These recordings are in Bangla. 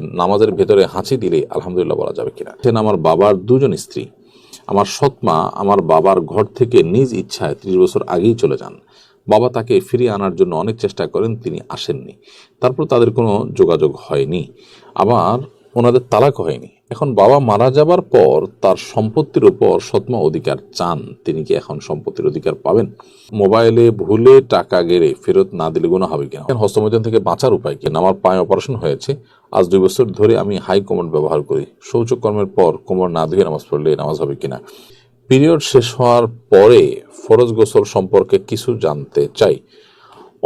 নামাজের ভেতরে হাঁচি দিলে আলহামদুলিল্লাহ বলা যাবে কিনা। সেন আমার বাবার দুজন স্ত্রী। আমার সৎমা আমার বাবার ঘর থেকে নিজ ইচ্ছায় ত্রিশ বছর আগেই চলে যান। বাবা তাকে ফিরিয়ে আনার জন্য অনেক চেষ্টা করেন, তিনি আসেননি। তারপর তাদের কোনো যোগাযোগ হয়নি। আবার ওনাদের তালাক হয়নি। এখন বাবা মারা যাবার পর তার সম্পত্তির উপর সৎমা অধিকার চান। তিনি কি এখন সম্পত্তির অধিকার পাবেন? মোবাইলে ভুলে টাকা গেড়ে ফেরত না দিলে গুণা হবে কিনা? হস্তমৈদান থেকে বাঁচার উপায় কি? আমার পায়ে অপারেশন হয়েছে। আজ দুই বছর ধরে আমি হাই কমান্ড ব্যবহার করি। শৌচকর্মের পর কোমর না ধুয়ে নামাজ পড়লে নামাজ হবে কিনা? পিরিয়ড শেষ হওয়ার পরে ফরজ গোসল সম্পর্কে কিছু জানতে চাই।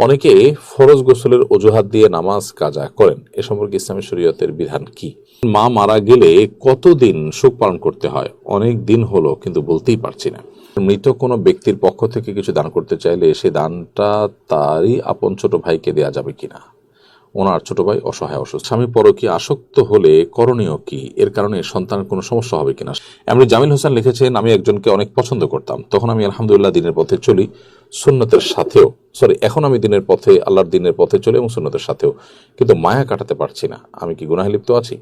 অনেকে ফরজ গোসলের অজুহাত দিয়ে নামাজ কাজা করেন। এ সম্পর্কে ইসলামী শরীয়তের বিধান কি? মা মারা গেলে কতদিন শোক পালন করতে হয়? অনেক দিন হলো, কিন্তু বলতেই পারছি না। মৃত কোনো ব্যক্তির পক্ষ থেকে কিছু দান করতে চাইলে সে দানটা তারই আপন ছোট ভাইকে দেয়া যাবে কিনা? ওনার ছোট ভাই অসহায় অসুস্থ। স্বামী পরকী আসক্ত হলে করণীয় কি? এর কারণে সন্তানের কোনো সমস্যা হবে কিনা? এমনি জামিল হোসেন লিখেছেন, আমি একজনকে অনেক পছন্দ করতাম। তখন আমি আলহামদুলিল্লাহ দিনের পথে চলি, সুন্নতের সাথেও। সরি এখন আমি দিনের পথে, আল্লাহর দিনের পথে চলি এবং সুন্নতের সাথেও। কিন্তু মায়া কাটাতে পারছি না। আমি কি গুনাহে লিপ্ত আছি?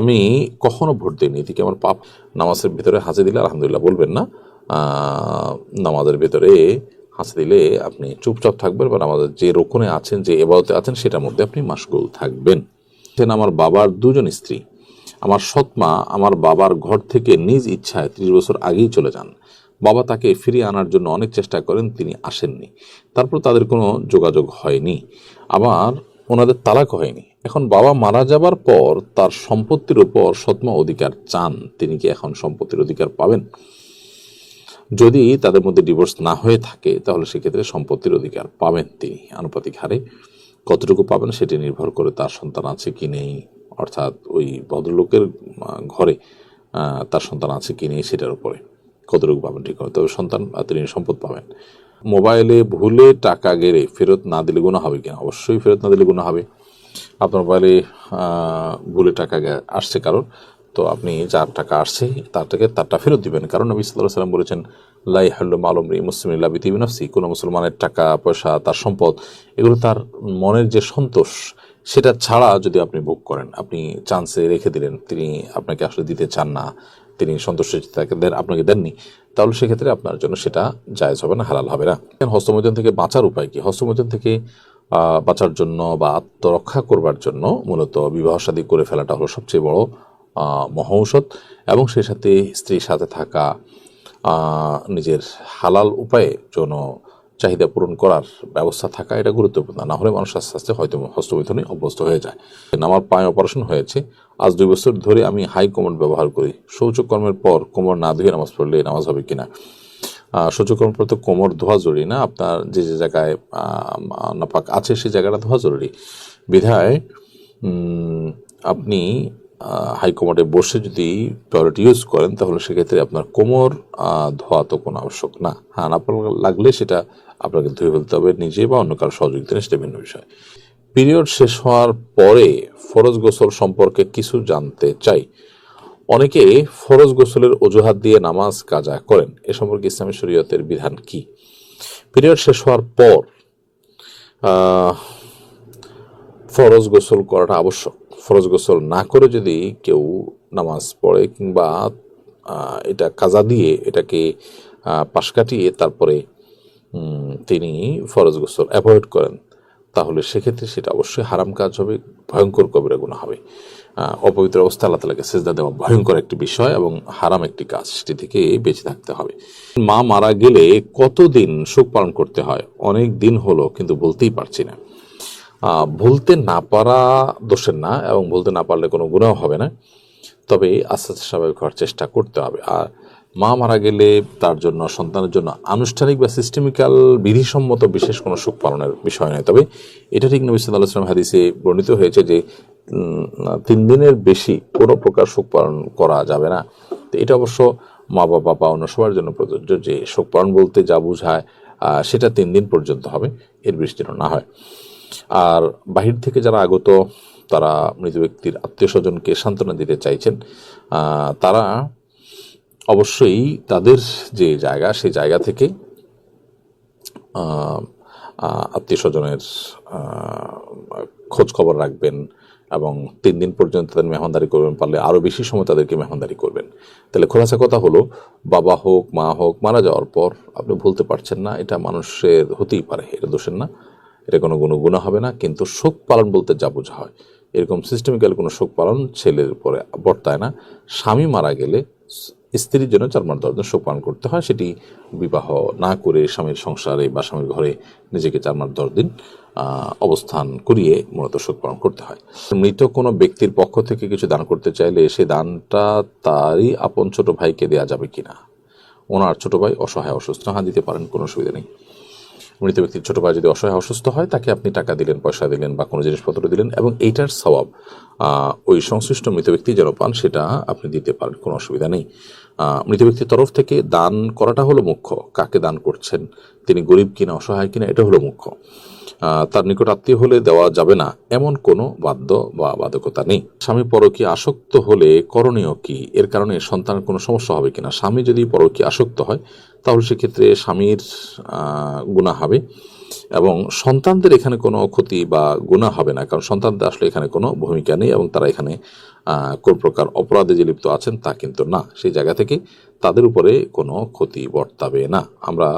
আমি কখনো ভোট দিইনি। এদিকে আমার পাপ নামাজের ভিতরে হাজে দিলে আলহামদুলিল্লাহ বলবেন না। নামাজের ভিতরে হাসি দিলে আপনি চুপচাপ থাকবেন, বা আমাদের যে রোকনে আছেন, যে এবাদতে আছেন, সেটার মধ্যে আপনি মাসগুল থাকবেন। আমার বাবার দুজন স্ত্রী। আমার সৎমা আমার বাবার ঘর থেকে নিজ ইচ্ছায় ত্রিশ বছর আগেই চলে যান। বাবা তাকে ফিরিয়ে আনার জন্য অনেক চেষ্টা করেন, তিনি আসেননি। তারপর তাদের কোনো যোগাযোগ হয়নি। আবার ওনাদের তালাক হয়নি। এখন বাবা মারা যাবার পর তার সম্পত্তির উপর সৎমা অধিকার চান। তিনি কি এখন সম্পত্তির অধিকার পাবেন? যদি তাদের মধ্যে ডিভোর্স না হয়ে থাকে, তাহলে সেক্ষেত্রে সম্পত্তির অধিকার পাবেন তিনি, আনুপাতিক হারে। কতটুকু পাবেন সেটি নির্ভর করে তার সন্তান আছে কি নেই, অর্থাৎ ওই ভদ্রলোকের ঘরে তার সন্তান আছে কি নেই সেটার উপরে। কতটুকু পাবেন ঠিক করে। তবে সন্তান তিনি সম্পদ পাবেন। মোবাইলে ভুলে টাকা গেড়ে ফেরত না দিলে গুণা হবে কিনা? অবশ্যই ফেরত না দিলে গুণা হবে। আপনার মোবাইলে ভুলে টাকা আসছে কারণ তো আপনি যার টাকা আসছে, তার থেকে তারটা ফেরত দিবেন। কারণ নবী সাল্লাহ সাল্লাম বলেছেন লাই হাল্লুম আলমরি মুসলিম ইল্লাবিতি বিনফসি। কোনো মুসলমানের টাকা, পয়সা, তার সম্পদ, এগুলো তার মনের যে সন্তোষ, সেটা ছাড়া যদি আপনি ভোগ করেন, আপনি চান্সে রেখে দিলেন, তিনি আপনাকে আসলে দিতে চান না, তিনি সন্তুষ্ট তাকে দেন, আপনাকে দেননি, তাহলে সেক্ষেত্রে আপনার জন্য সেটা জায়েজ হবে না, হালাল হবে না। হস্তমৈদান থেকে বাঁচার উপায় কি? হস্তমৈদান থেকে বাঁচার জন্য বা আত্মরক্ষা করবার জন্য মূলত বিবাহ শাদী করে ফেলাটা হলো সবচেয়ে বড় মহৌষধ এবং সেই সাথে স্ত্রীর সাথে থাকা নিজের হালাল উপায়ে যৌন চাহিদা পূরণ করার ব্যবস্থা থাকা এটা গুরুত্বপূর্ণ। না হলে মানুষ আস্তে আস্তে হয়তো হস্তমৈথুনে অভ্যস্ত হয়ে যায়। আমার পায়ে অপারেশন হয়েছে। আজ দুই বছর ধরে আমি হাই কমান্ড ব্যবহার করি। শৌচকর্মের পর কোমর না ধুয়ে নামাজ পড়লে নামাজ হবে কিনা? আহ, শৌচকর্মের পর তো কোমর ধোয়া জরুরি না? আপনার যে যে জায়গায় নাপাক আছে সেই জায়গাটা ধোয়া জরুরি। বিধায় আপনি হাইকমান্ডে বসে যদি টয়লেট ইউজ করেন, তাহলে সেক্ষেত্রে আপনার কোমর ধোয়া তো কোনো আবশ্যক না। হ্যাঁ আপনার লাগলে সেটা আপনাকে ধুয়ে ফেলতে হবে নিজে বা অন্য কারও সহযোগিতা সেটা ভিন্ন বিষয়। পিরিয়ড শেষ হওয়ার পরে ফরজ গোসল সম্পর্কে কিছু জানতে চাই। অনেকে ফরজ গোসলের অজুহাত দিয়ে নামাজ কাজা করেন। এ সম্পর্কে ইসলামী শরীয়তের বিধান কি? পিরিয়ড শেষ হওয়ার পর ফরজ গোসল করাটা আবশ্যক। ফরজ গোসল না করে যদি কেউ নামাজ পড়ে কিংবা এটা কাজা দিয়ে এটাকে পাশ কাটিয়ে তারপরে তিনি ফরজ গোসল অ্যাভয়েড করেন, তাহলে সেক্ষেত্রে সেটা অবশ্যই হারাম কাজ হবে, ভয়ঙ্কর কবিরা গুণা হবে। অপবিত্র অবস্থা আল্লাহ তালাকে সেজদা দেওয়া ভয়ঙ্কর একটি বিষয় এবং হারাম একটি কাজ সেটি থেকে বেঁচে থাকতে হবে। মা মারা গেলে কতদিন শোক পালন করতে হয়? অনেক দিন হলো, কিন্তু বলতেই পারছি না। ভুলতে না পারা দোষের না এবং ভুলতে না পারলে কোনো গুণাও হবে না। তবে আস্তে আস্তে স্বাভাবিক হওয়ার চেষ্টা করতে হবে। আর মা মারা গেলে তার জন্য, সন্তানের জন্য আনুষ্ঠানিক বা সিস্টেমিক্যাল বিধিসম্মত বিশেষ কোনো সুখ পালনের বিষয় নয়। তবে এটা ঠিক নবী সাল্লাহ সাল্লাম হাদিসে বর্ণিত হয়েছে যে তিন দিনের বেশি কোনো প্রকার শোক পালন করা যাবে না। তো এটা অবশ্য মা বাবা বা অন্য সবার জন্য প্রযোজ্য যে শোক পালন বলতে যা বোঝায় সেটা তিন দিন পর্যন্ত হবে। এর বেশি যেন না হয়। আর বাহির থেকে যারা আগত, তারা মৃত ব্যক্তির আত্মীয় স্বজনকে সান্ত্বনা দিতে চাইছেন তারা অবশ্যই তাদের যে জায়গা, সেই জায়গা থেকে আত্মীয় স্বজনের খোঁজ খবর রাখবেন এবং তিন দিন পর্যন্ত তাদের মেহমানদারি করবেন, পারলে আরও বেশি সময় তাদেরকে মেহমানদারি করবেন। তাহলে খোলাসা কথা হলো, বাবা হোক, মা হোক, মারা যাওয়ার পর আপনি ভুলতে পারছেন না, এটা মানুষের হতেই পারে, এটা দোষের না। এটা কোনো কোনো গুণা হবে না, কিন্তু শোক পালন বলতে যা বোঝা হয়। এরকম সিস্টেমিক্যাল কোনো শোক পালন ছেলের উপরে বর্তায় না। স্বামী মারা গেলে স্ত্রীর জন্য চার মাস দিন শোক পালন করতে হয়, সেটি বিবাহ না করে স্বামীর সংসারে বা স্বামীর ঘরে নিজেকে চার মাস দশ দিন অবস্থান করিয়ে মূলত শোক পালন করতে হয়। মৃত কোনো ব্যক্তির পক্ষ থেকে কিছু দান করতে চাইলে সে দানটা তারই আপন ছোট ভাইকে দেওয়া যাবে কিনা? ওনার ছোট ভাই অসহায়, অসুস্থ হ্যাঁ দিতে পারেন, কোনো অসুবিধা নেই। মৃত ব্যক্তির ছোট ভাই, যদি অসহায়, অসুস্থ হয়, তাকে আপনি টাকা দিলেন, পয়সা দিলেন বা কোনো জিনিসপত্র দিলেন এবং এইটার স্বভাব ওই সংশ্লিষ্ট মৃত ব্যক্তি যেন পান, সেটা আপনি দিতে পারেন, কোনো অসুবিধা নেই। মৃত ব্যক্তির তরফ থেকে দান করাটা হলো মুখ্য, কাকে দান করছেন, তিনি গরিব কিনা, অসহায় কিনা, এটা হলো মুখ্য। তার নিকট আত্মীয় হলে দেওয়া যাবে না, এমন কোনো বাধ্য বা বাধকতা নেই। স্বামী পরকী আসক্ত হলে করণীয় কি? এর কারণে সন্তানের কোনো সমস্যা হবে কিনা? স্বামী যদি পরকী আসক্ত হয়, তাহলে সেক্ষেত্রে স্বামীর গুণা হবে। এবং সন্তানদের এখানে কোনো ক্ষতি বা গুণা হবে না, কারণ সন্তানদের আসলে এখানে কোনো ভূমিকা নেই এবং তারা এখানে কোন প্রকার অপরাধে যে লিপ্ত আছেন তা কিন্তু না। সেই জায়গা থেকে তাদের উপরে কোনো ক্ষতি বর্তাবে না। আমরা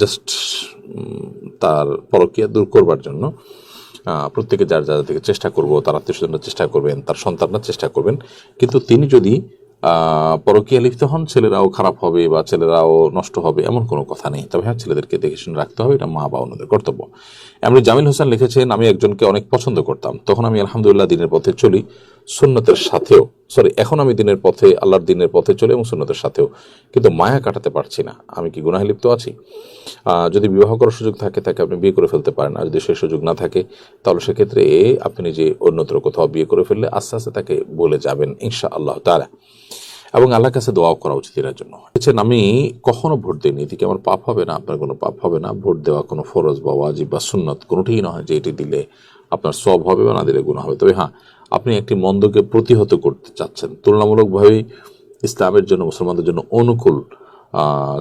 জাস্ট তার পরকীয়া দূর করবার জন্য প্রত্যেকে যার যার থেকে চেষ্টা করব, তার আত্মীয় স্বজনরা চেষ্টা করবেন, তার সন্তানরা চেষ্টা করবেন। কিন্তু তিনি যদি পরকীয়া লিপ্ত হন, ছেলেরাও খারাপ হবে বা ছেলেরাও নষ্ট হবে, এমন কোনো কথা নেই। তবে হ্যাঁ ছেলেদেরকে দেখে শুনে রাখতে হবে, এটা মা বা অন্যদের কর্তব্য। এমনি জামিল হোসেন লিখেছেন, আমি একজনকে অনেক পছন্দ করতাম। তখন আমি আলহামদুলিল্লাহ দিনের পথে চলি। সুন্নতের সাথেও সরি এখন আমি দিনের পথে, আল্লাহর দিনের পথে চলে এবং সুন্নতের সাথেও, কিন্তু মায়া কাটাতে পারছি না। আমি কি গুনাহে লিপ্ত আছি? যদি বিবাহ করার সুযোগ থাকে, তাকে আপনি বিয়ে করে ফেলতে পারেন। আর যদি সেই সুযোগ না থাকে, তাহলে সেক্ষেত্রে আপনি নিজে অন্যত্র কোথাও বিয়ে করে ফেললে আস্তে আস্তে তাকে বলে যাবেন ইনশা আল্লাহ তারা এবং আল্লাহর কাছে দোয়াও করা উচিত এর জন্য। বলছেন, আমি কখনো ভোট দিইনি। এদিকে আমার পাপ হবে না? আপনার কোনো পাপ হবে না? ভোট দেওয়া কোনো ফরজ বা ওয়াজিব বা সুন্নত কোনোটিই নয় যে এটি দিলে আপনার সব হবে বা না দিলে গুণ হবে। তবে হ্যাঁ আপনি একটি মন্দকে প্রতিহত করতে চাচ্ছেন। তুলনামূলকভাবেই ইসলামের জন্য, মুসলমানদের জন্য অনুকূল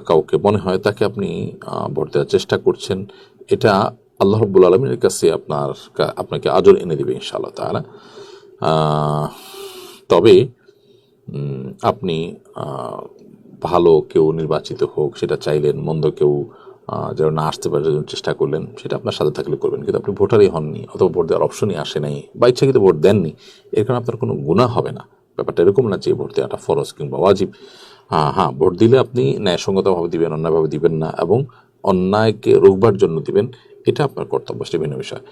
কাউকে মনে হয় তাকে আপনি ভোট দেওয়ার চেষ্টা করছেন। এটা আল্লাহ রব্বুল আলমীর কাছে আপনার আপনাকে আজর এনে দেবে ইনশাআল্লাহ তাহলে তবে আপনি ভালো কেউ নির্বাচিত হোক, সেটা চাইলেন, মন্দ কেউ যেন না আসতে পারে জন্য চেষ্টা করলেন, সেটা আপনার সাথে থাকলে করবেন। কিন্তু আপনি ভোটারই হননি, অথবা ভোট দেওয়ার অপশনই আসে নাই, বা ইচ্ছাকৃত ভোট দেননি, এর কারণে আপনার কোনো গুণা হবে না। ব্যাপারটা এরকম না যে ভোট দেওয়াটা ফরজ কিংবা ওয়াজিব। হ্যাঁ হ্যাঁ ভোট দিলে আপনি ন্যায়সঙ্গতভাবে দিবেন, অন্যায়ভাবে দিবেন না, এবং অন্যায়কে রোকবার জন্য দিবেন, এটা আপনার কর্তব্য, সেটা ভিন্ন বিষয়।